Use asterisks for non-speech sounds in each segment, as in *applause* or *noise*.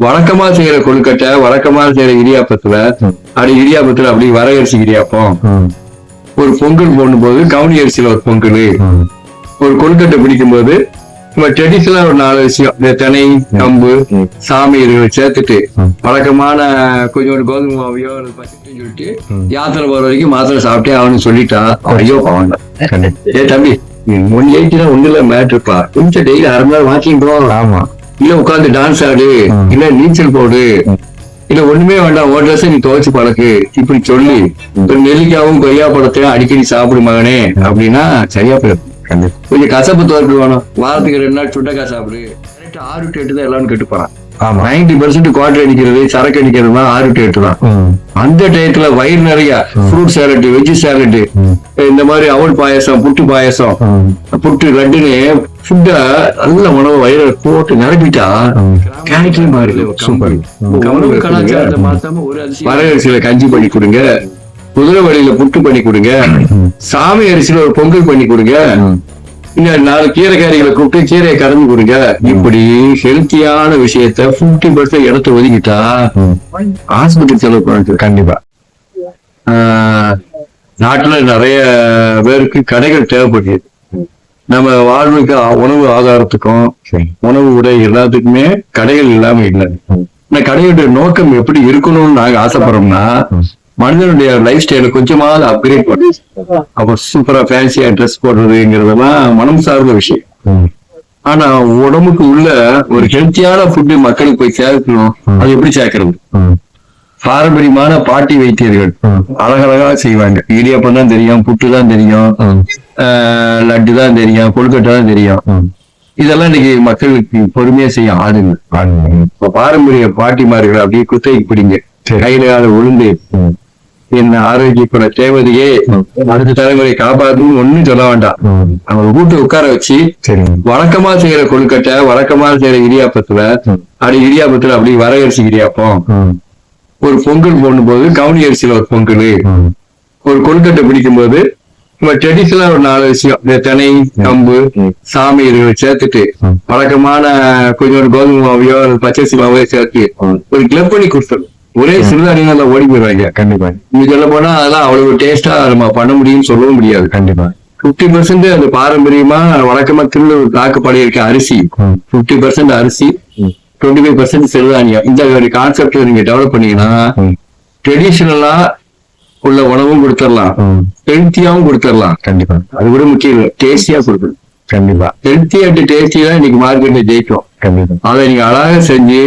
வழக்கமா செய்யற கொழுக்கட்டை வழக்கமா செய்யற இடியாப்பத்துல அப்படி இடியாப்பத்துல அப்படி வரகரிசி இடியாப்பம். ஒரு பொங்கல் போடும்போது கவுனி அரிசியில ஒரு பொங்கல். ஒரு கொழுக்கட்டை பிடிக்கும் போது நம்ம ட்ரெடிஷனலா ஒரு நாலு விஷயம். இந்த திணை கம்பு சாமி சேர்த்துட்டு வழக்கமான கொஞ்சோண்டு கோதுமை மாவையோ பச்சையும் சொல்லிட்டு யாத்திரை போற வரைக்கும் மாத்திரை சாப்பிட்டே அவனு சொல்லிட்டா ஐயோ பாவம். ஏ தம்பி ஒன் எயிட்டி தான் ஒண்ணுல மேட்ருப்பா கொஞ்சம் டெய்லி அரை மணி நேரம் வாக்கிங் போ ஆமா. இல்ல உட்காந்து டான்ஸ் ஆடு இல்ல நீச்சல் போடு. இல்ல ஒண்ணுமே வேண்டாம். ஒரு ட்ரெஸ் நீ துவைச்சு பழக்கு. இப்படி சொல்லி நெல்லிக்காவும் கொய்யா பழத்தையும் அடிக்கடி சாப்பிடு மகனே அப்படின்னா சரியா போயிடும். கொஞ்சம் கசப்பு தோற்று வேணும் வாரத்துக்கு ரெண்டு நாள் சுண்டக்காய் சாப்பிடு. கரெக்ட் ஆறு டு எட்டு தான் எல்லாரும் கெட்டு போறான் நைன்டி பர்சன்ட் குவார்டர் அடிக்கிறது சரக்கு அடிக்கிறது தான் ஆறு டு எட்டு தான். அந்த டயத்துல வயிறு நிறைய ஃப்ரூட் சாலட் வெஜ் சாலட் இந்த மாதிரி அவல் பாயசம் புட்டு பாயசம். புட்டு லட்டுன்னு ஃபுட்ட நல்ல உணவு வயிறு போட்டு நிரப்பிட்டா. கேரக்டர் மாறி சூப்பர். வரகரிசியில கஞ்சி பண்ணி கொடுங்க. குதிரை வழியில புட்டு பண்ணி கொடுங்க. சாமி அரிசியில ஒரு பொங்கல் பண்ணி கொடுங்க. நாலு கீரைக்காரிகளை கூப்பிட்டு கீரையை கறந்து கொடுங்க. இப்படி ஹெல்த்தியான விஷயத்த பிப்டி பர்சன்ட் இடத்த ஒதுக்கிட்டா. ஆஸ்பத்திரி செலவு பண்ணுறது கண்டிப்பா. ஆஹ் நாட்டுல நிறைய பேருக்கு கடைகள் தேவைப்படுது நம்ம வாழ்வுக்கு உணவு ஆதாரத்துக்கும் உணவு உடை எல்லாத்துக்குமே கடைகள் இல்லாம இல்லை. இந்த கடையோட நோக்கம் எப்படி இருக்கணும்னு நாங்க ஆசைப்படுறோம்னா மனிதனுடைய லைஃப் ஸ்டைல கொஞ்சமாவது அப்கிரேட் பண்ணும் அப்ப சூப்பரா ஃபேன்சியா ட்ரெஸ் போடுறதுங்கிறதெல்லாம் மனம் சார்ந்த விஷயம். ஆனா உடம்புக்கு உள்ள ஒரு ஹெல்த்தியான ஃபுட்டு மக்களுக்கு போய் சேர்க்கணும் அது எப்படி சேர்க்கறது. பாரம்பரியமான பாட்டி வைத்தியர்கள். அழகழகா செய்வாங்க இடியாப்பம் தான் தெரியும் புட்டு தான் தெரியும் லட்டு தான் தெரியும் கொழுக்கட்டை தான் தெரியும். இதெல்லாம் இன்னைக்கு மக்களுக்கு பொறுமையா செய்ய ஆடுங்க ஆமா. இப்ப பாரம்பரிய பாட்டிமார்கள் அப்படியே குத்தைக்கு பிடிங்க. கையில அதை உளுந்து என்ன ஆரோக்கியக்குற தேவதையே அடுத்த தலைமுறை காப்பாத்துன்னு ஒண்ணும் சொல்ல வேண்டாம். அவங்க கூட்டு உட்கார வச்சு வழக்கமா செய்யற கொழுக்கட்டை வழக்கமா செய்யற இடியாப்பத்துல. அப்படி இடியாப்பத்துல அப்படி வரகரிசி இடியாப்பம். ஒரு பொங்கல் போடும்போது கவுனி அரிசியில ஒரு பொங்கல். ஒரு கொழுக்கட்டை பிடிக்கும் போது நம்ம ட்ரெடிஷனலா ஒரு நாலு விஷயம் இந்த திணை கம்பு. சாமி இதுகளை சேர்த்துட்டு. வழக்கமான கொஞ்சோண்டு கோதுமை மாவையோ பச்சரிசி மாவையோ சேர்த்து. ஒரு கிளப் பண்ணி கொடுத்துரும் ஒரே சிறுதானியம் எல்லாம் ஓடி போயிடுவாங்க கண்டிப்பா. நீங்க சொல்ல போனா அதெல்லாம் அவ்வளவு டேஸ்டா நம்ம பண்ண முடியும்னு சொல்லவும் முடியாது. கண்டிப்பா. பிப்டி பர்சன்ட் அது பாரம்பரியமா வழக்கமா திருநெல்வேலி தாக்குப்பாடி இருக்க அரிசி. பிப்டி பர்சன்ட் அரிசி. டுவெண்ட்டி ஃபைவ் பர்சன்ட் சிறுதானியம் இந்த ஒரு கான்செப்ட் நீங்க டெவலப் பண்ணீங்கன்னா. ட்ரெடிஷனலா உள்ள உணவும் கொடுத்துடலாம். ஹெல்த்தியாவும் கொடுத்துடலாம். கண்டிப்பா. அது கூட முக்கியம் இல்லை டேஸ்டியா கொடுக்கணும். கண்டிப்பா. ஹெல்த்தி அண்ட் டேஸ்டி தான் இன்னைக்கு மார்க்கெட்ல ஜெயிக்கும் கண்டிப்பா. அதை நீங்க அழகா செஞ்சு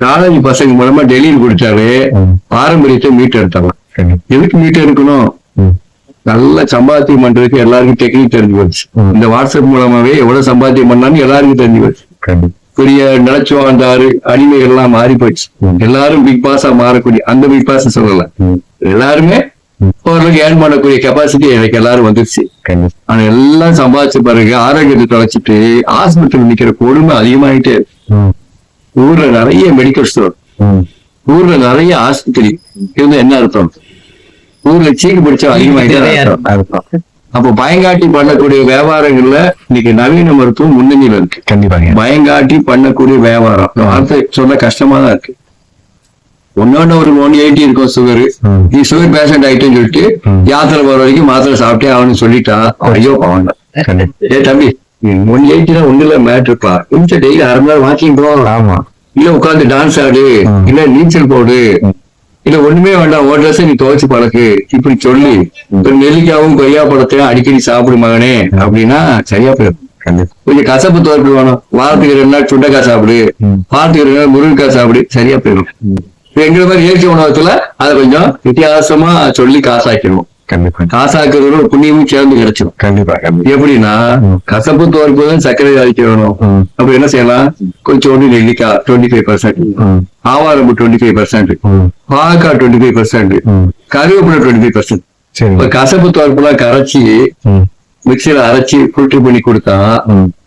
காலேஜ் பசங்க மூலமா டெல்லியில் கொடுத்தாலே ம். பாரம்பரியத்தை மீட்டு எடுத்துடலாம் கண்டிப்பா எதுக்கு மீட்டு எடுக்கணும். நல்ல சம்பாத்தியம் பண்றதுக்கு எல்லாருக்கும் டெக்னிக் தெரிஞ்சு போச்சு. இந்த வாட்ஸ்அப் மூலமாவே எவ்வளவு சம்பாத்தியம் பண்ணான்னு எல்லாருக்கும் தெரிஞ்சு போச்சு பெரிய நிலச்சு வாழ்ந்தாரு அடிமைகள் எல்லாம் மாறி போச்சு ம். எல்லாரும் பிக் பாஸா மாறக்கூடிய அந்த பிக் பாஸ் சொல்லல. எல்லாருமே. ஓரளவுக்கு ஏர்ன் பண்ணக்கூடிய கெப்பாசிட்டி எனக்கு எல்லாரும் வந்துருச்சு ஆனா எல்லாம் சம்பாதிச்ச பிறகு ஆரோக்கியத்தை தொலைச்சிட்டு ஆஸ்பத்திரியில் நிக்கிற கொடுமை அதிகமாயிட்டே. ஊர்ல நிறைய மெடிக்கல் ஸ்டோர். ஊர்ல நிறைய ஆஸ்பத்திரி. இருந்தா என்ன அர்த்தம்? ஊர்ல சீக்கு பிடிச்சா அதிகமாயிட்டே. அப்போ பயங்காட்டி பண்ணக்கூடிய வியாபாரங்கள்ல இன்னைக்கு நவீன மருத்துவம் முன்னணியில இருக்கு. கண்டிப்பாங்க. பயங்காட்டி பண்ணக்கூடிய வியாபாரம். வார்த்தை சொல்ல கஷ்டமா தான் இருக்கு. ஒன்னொன்னு ஒரு ஒன் எயிட்டி இருக்கும் சுகர். நீ சுகர் பேஷண்ட் ஆயிட்டுன்னு சொல்லிட்டு. யாத்திரை போற வரைக்கும் மாத்திரை சாப்பிட்டே அவனு சொல்லிட்டா ஐயோ கண்டிப்பா. ஏ தம்பி ஒன் எயிட்டி தான் ஒண்ணுல மேட்ருப்பா கொஞ்சம் டெய்லி அரை மணி நேரம் வாக்கிங் போ ஆமா. இல்ல உட்காந்து டான்ஸ் ஆடு. இல்ல நீச்சல் போடு. இல்ல ஒண்ணுமே வேண்டாம். ஒரு ட்ரெஸ் நீ துவைச்சு பழக்கு இப்படி சொல்லி நெல்லிக்காவும் கொய்யா பழத்தையும் அடிக்கடி சாப்பிடு மகனே. அப்படின்னா சரியா போயிடும். கொஞ்சம் கசப்பு தோற்று வேணும் வாரத்துக்கு ரெண்டு நாள் சுண்டைக்காய் சாப்பிடு. வாரத்துக்கு ரெண்டு நாள் முருங்கைக்காய் சாப்பிடு. சரியா போயிடும். எங்களை மாதிரி இயற்கை உணவகத்துல அதை கொஞ்சம் வித்தியாசமா சொல்லி காசாக்கிடுவோம். கண்டிப்பா. காசாக்குறதோட ஒரு புண்ணியமும் சேர்ந்து கிடைச்சிடும் கண்டிப்பா எப்படின்னா. கசப்பு தோற்பு தான் சர்க்கரை வியாதிக்கு வேணும். அப்ப என்ன செய்யலாம்? கொஞ்சோண்டு நெல்லிக்காய் டுவெண்ட்டி ஃபைவ் பர்சன்ட். ஆவாரம்பு டுவெண்ட்டி ஃபைவ் பர்சன்ட் ம். பாகக்காய் டுவெண்ட்டி ஃபைவ் பர்சன்ட். கருவேப்பிலை டுவெண்ட்டி ஃபைவ் பர்சன்ட் சரி. இப்ப கசப்பு தோற்புலாம் கரைச்சி. மிக்சியில அரைச்சி ஃபில்டர் பண்ணி கொடுத்தா.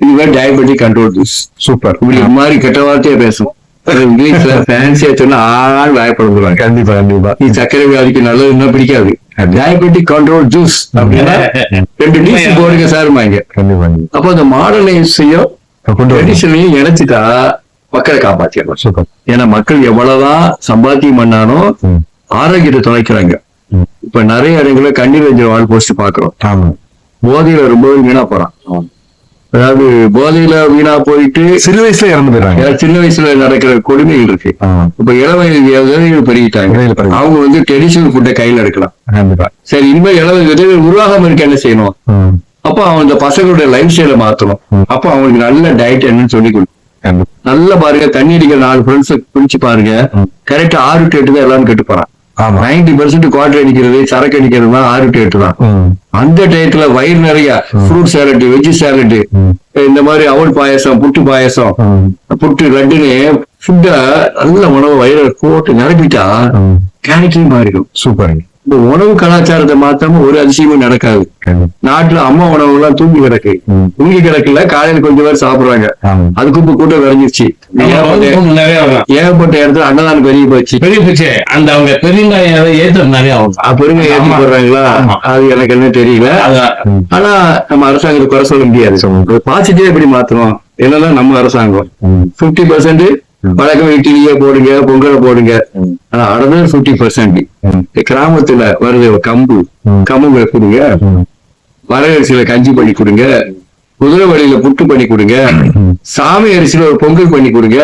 இதுவே டயபெட்டிக் கண்ட்ரோல் ஜூஸ் சூப்பர். இப்படி மாதிரி கெட்ட வார்த்தையா அது இங்கிலீஷ்ல ஃபேன்சியா சொன்னா ஆள் வாயப்படுவாங்க கண்டிப்பா கண்டிப்பா. நீ சர்க்கரை வியாதிக்கு நல்லது என்ன பிடிக்காது. டயபெட்டிக் கண்ட்ரோல் ஜூஸ் அப்படின்னா *laughs* ரெண்டு டிசி போடுங்க சார் கண்டிப்பா அப்போ அந்த மாடர்னைஸையும். ட்ரெடிஷனையும் இணைச்சிட்டா மக்களை காப்பாத்திடலாம். ஏன்னா மக்கள் எவ்வளவுதான் சம்பாத்தியம் பண்ணாலும். ஆரோக்கியத்தை தொலைக்கிறாங்க. இப்ப நிறைய இடங்களில் கண்ணீர் ரஞ்சல் வாழ் போஸ்ட் பாக்குறோம் ஆமா. போதையில ரொம்பவே வீணா போறான். அதாவது போதையில வீணா போயிட்டு சிறு வயசுல இறந்து போயிடுறாங்க. சின்ன வயசுல நடக்கிற கொடுமைகள் இருக்கு. இப்ப இளவயது பெருகிட்டாங்க. அவங்க வந்து ட்ரெடிஷனல் ஃபுட்டை கையில எடுக்கலாம். சரி இனிமேல் இளவயது உருவாகாம இருக்க என்ன செய்யணும். அப்ப அவன் இந்த பசங்களுடைய லைஃப் ஸ்டைல மாத்தணும். அப்ப அவங்களுக்கு நல்ல டயட் என்னன்னு சொல்லி கொடு. கண்டிப்பா. நல்லா பாருங்க தண்ணி அடிக்கிற நாலு ஃப்ரெண்ட்ஸ் பிடிச்சு பாருங்க. கரெக்டா ஆறு டு எட்டு தான் எல்லாரும் கெட்டு போறான். நைன்டி பெர்சென்ட் குவார்டர் அடிக்கிறது சரக்கு அடிக்கிறது தான் ஆறு டு எட்டு தான். அந்த டயத்துல வயிறு நிறைய ஃப்ரூட் சாலட் வெஜ் சாலட். இந்த மாதிரி அவல் பாயசம் புட்டு பாயசம். புட்டு லட்டுன்னு ஃபுட்டை நல்ல உணவு வயிறு போட்டு நிரப்பிட்டா. கேரக்டர் மாறிடும் சூப்பருங்க இந்த உணவு கலாச்சாரத்தை மாத்தாம ஒரு அதிசயமும் நடக்காது. நாட்டுல அம்மா உணவு எல்லாம் தூங்கி கிடக்கு. தூங்கி கிடக்குல காலையில கொஞ்சம் பேர் சாப்பிடுறாங்க. அதுக்கு இப்ப கூட்டம் விளைஞ்சிருச்சு ஏகப்பட்ட இடத்துல அன்னதானம் பெரிய போச்சு. பெரிய பிச்சை. அந்த அவங்க பெரியங்காய ஏற்றம் நிறைய ஆகும். பெருங்க ஏற்றி. போடுறாங்களா. அது எனக்கு என்ன தெரியல. ஆனா நம்ம அரசாங்கத்தை குறை சொல்ல முடியாது. பாசிட்டிவா எப்படி மாத்தணும்? என்னதான் நம்ம அரசாங்கம். பிப்டி பர்சன்ட் வழக்கம் இட்லியே போடுங்க பொங்கலை போடுங்க. ஆனா அடர் பிப்டி பர்சன்ட். கிராமத்துல வருது கம்பு. கம்பு கொடுங்க. வரகரிசியில கஞ்சி பண்ணி கொடுங்க குதிரை வழியில புட்டு பண்ணி கொடுங்க. சாமி அரிசியில ஒரு பொங்கல் பண்ணி கொடுங்க.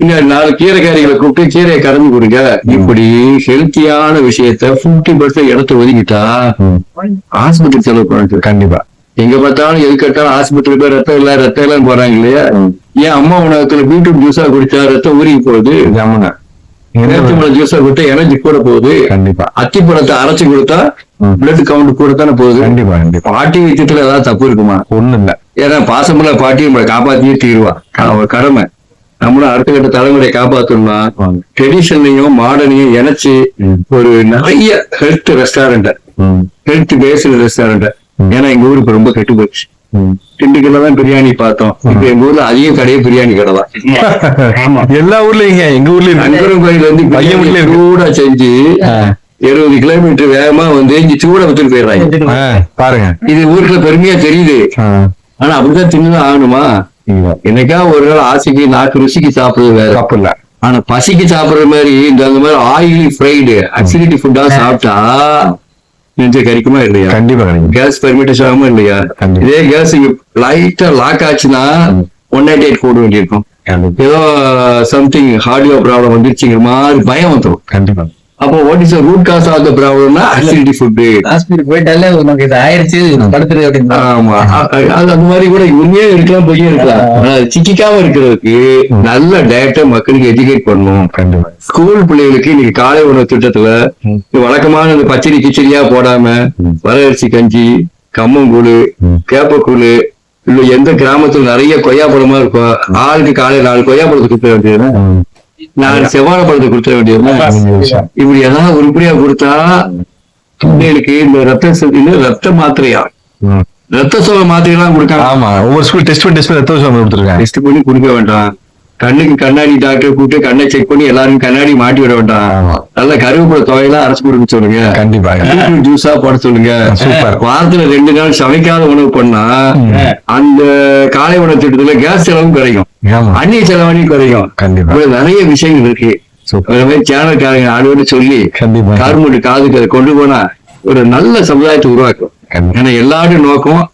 இன்னும் நாலு கீரைக்காரிகளை கூப்பிட்டு கீரையை கறந்து கொடுங்க இப்படி ஹெல்த்தியான விஷயத்த பிப்டி பர்சன்ட் இடத்த ஒதுக்கிட்டா. ஆஸ்பத்திரி செலவு பண்ணிட்டு கண்டிப்பா எங்க பார்த்தாலும் எது கேட்டாலும் ஆஸ்பத்திரி போய் ரத்தம் இல்ல ரத்தம் இல்லன்னு போறாங்க இல்லையா. ஏன் அம்மா உணவகத்துல பீட்ரூட் ஜூஸா குடிச்சா ரத்தம் ஊறி போகுது ஜமுனா ஜூஸா கொடுத்தா எனர்ஜி கூட போகுது கண்டிப்பா அத்திப்பழத்தை அரைச்சு கொடுத்தா. பிளட் கவுண்ட் கூட தானே போகுது கண்டிப்பா கண்டிப்பா பாட்டி வைத்தியத்துல ஏதாவது தப்பு இருக்குமா ஒண்ணும் இல்ல ஏன்னா பாசமுள்ள பாட்டி நம்மளை காப்பாத்தியே தீருவா அவ கடமை நம்மளும் அடுத்த கட்ட தலைமுறையை காப்பாத்தணும்னா. ட்ரெடிஷன்லையும் மாடர்னையும் இணைச்சு. ஒரு நிறைய health restaurant. Health based restaurant. ஏன்னா எங்க ஊரு இப்ப ரொம்ப கெட்டு போச்சு. திண்டுக்கல்ல தான் பிரியாணி பார்த்தோம் இப்ப எங்க ஊர்ல அதிக கடையே பிரியாணி கடை தான் எல்லா ஊர்லயும் எங்க இருக்கு. நண்பரும் கோயில் வந்து பையன் இருக்கு. சூடா செஞ்சு. இருபது கிலோமீட்டர் வேகமா வந்து இங்க சூட வித்துட்டு போயிடுறாங்க பாருங்க இது ஊருக்குள்ள பெருமையா தெரியுது. ஆனா அப்படிதான் தின்னுதான் ஆகணுமா. என்னைக்கா ஒரு நாள் ஆசைக்கு நாக்கு ருசிக்கு சாப்பிடுறது வேற தப்பு இல்ல ஆனா பசிக்கு சாப்பிடுற மாதிரி இந்த மாதிரி ஆயிலி ஃப்ரைடு அசிடிட்டி ஃபுட்டா சாப்பிட்டா நெஞ்சு கறிக்குமா இல்லையா? கண்டிப்பா கேஸ் பெர்மிட்டேஷன் ஆகுமா இல்லையா. இதே கேஸ் லைட்டா லாக் ஆச்சுன்னா ஒன் நைன்டி எயிட் போட வேண்டியிருக்கும். ஏதோ சம்திங் ஹார்டியோ ப்ராப்ளம் வந்துருச்சுங்கிற மாதிரி பயம் வந்துடும் கண்டிப்பா. அப்போ what is root cause of the ப்ராப்ளம்னா அசிடிட்டி ஃபுட் ஹாஸ்பிட்டல் போயிட்டாலே உனக்கு இது ஆயிடுச்சு படுத்துரு அப்படின்னு. ஆமா. அது அந்த மாதிரி கூட உண்மையே இருக்கலாம் பொய்யே இருக்கலாம். சிக்கிக்காம இருக்கிறதுக்கு நல்ல டயட்டை மக்களுக்கு எஜுகேட் பண்ணணும் கண்டிப்பா. ஸ்கூல் பிள்ளைகளுக்கு இன்னைக்கு காலை உணவு திட்டத்துல வழக்கமான இந்த பச்சடி கிச்சடியா போடாம. வரகரிசி கஞ்சி கம்மங்கூழு. கேப்பக்கூழு இல்ல எந்த கிராமத்துல நிறைய கொய்யா பழமா இருக்கும் ஆளுக்கு காலையில நாலு கொய்யா பழத்தை கொடுத்த வேண்டியது நாலு செவ்வாழை பழத்தை கொடுத்த வேண்டியது. இப்படி ஏதாவது உருப்படியா கொடுத்தா பிள்ளைகளுக்கு இந்த ரத்த ரத்த மாத்திரையா. ரத்த சோக மாத்திரை எல்லாம் கொடுக்காம ஆமா. ஒவ்வொரு ஸ்கூல் டெஸ்ட் பண்ணி டெஸ்ட் பண்ணி ரத்த விஷயம் கொடுத்துருக்காங்க. டெஸ்ட் பண்ணி கொடுக்க வேண்டாம். கண்ணுக்கு கண்ணாடி டாக்டர் கூப்பிட்டு கண்ணை செக் பண்ணி எல்லாரும் கண்ணாடி மாட்டி விட வேண்டாம். நல்ல கருவேப்பிலை தொகையெல்லாம் அரைச்சு கொடுக்க சொல்லுங்க. கண்டிப்பா ஜூஸா போட சொல்லுங்க. சூப்பர். வாரத்துல ரெண்டு நாள் சமைக்காத உணவு பண்ணா அந்த காலை உணவு திட்டத்துல கேஸ் செலவும் குறையும். ஆமா அந்நிய செலவணையும் குறையும் கண்டிப்பா. நிறைய விஷயங்கள் இருக்கு. சேனல்காரங்க ஆளுவோட சொல்லி காதுக்கு அதை கொண்டு போனா ஒரு நல்ல சமுதாயத்தை உருவாக்கும். ஏன்னா எல்லாரும் நோக்கம்.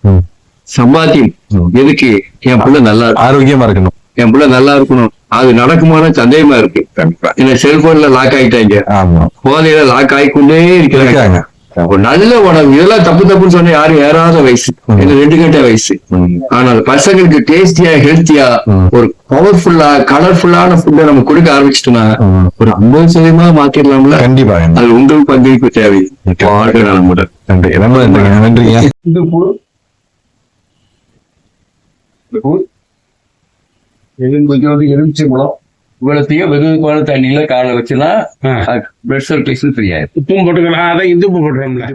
சம்பாத்தியம். எதுக்கு? என் பிள்ளை நல்லா. ஆரோக்கியமா இருக்கணும். என் பிள்ளை நல்லா இருக்கணும். அது நடக்குமான சந்தேகமா இருக்கு. கண்டிப்பா. இந்த செல்போன்ல லாக் ஆயிட்டாங்க. ஆமா. போதையில லாக் ஆகிக்கொண்டே இருக்கிறாங்க. ஒரு நல்ல உணவு இதெல்லாம் தப்பு தப்புன்னு சொன்னா யாரும் ஏறாத வயசு. இது ரெண்டு கட்ட வயசு. ஆனால் பசங்களுக்கு டேஸ்டியா ஹெல்த்தியா. ஒரு பவர்ஃபுல்லா கலர்ஃபுல்லான ஃபுட்டை நம்ம கொடுக்க ஆரம்பிச்சிட்டோம்னா. ஒரு ஐம்பது சதவீதமா மாத்திடலாம்ல கண்டிப்பா. அது உங்கள் பங்களிப்பு தேவை. வாழ்க்கை நலமுடன் நன்றி. நன்றிங்க? எலும்பு எலுமிச்சை குளம் இவ்வளத்தையும் வெதுவான தண்ணியில காலை வச்சுன்னா பிளட் சர்க்குலேஷன் ஃப்ரீ ஆயிடும் உப்பும் போட்டுக்கலாம் இந்து உப்பு போட்டுறோம்ல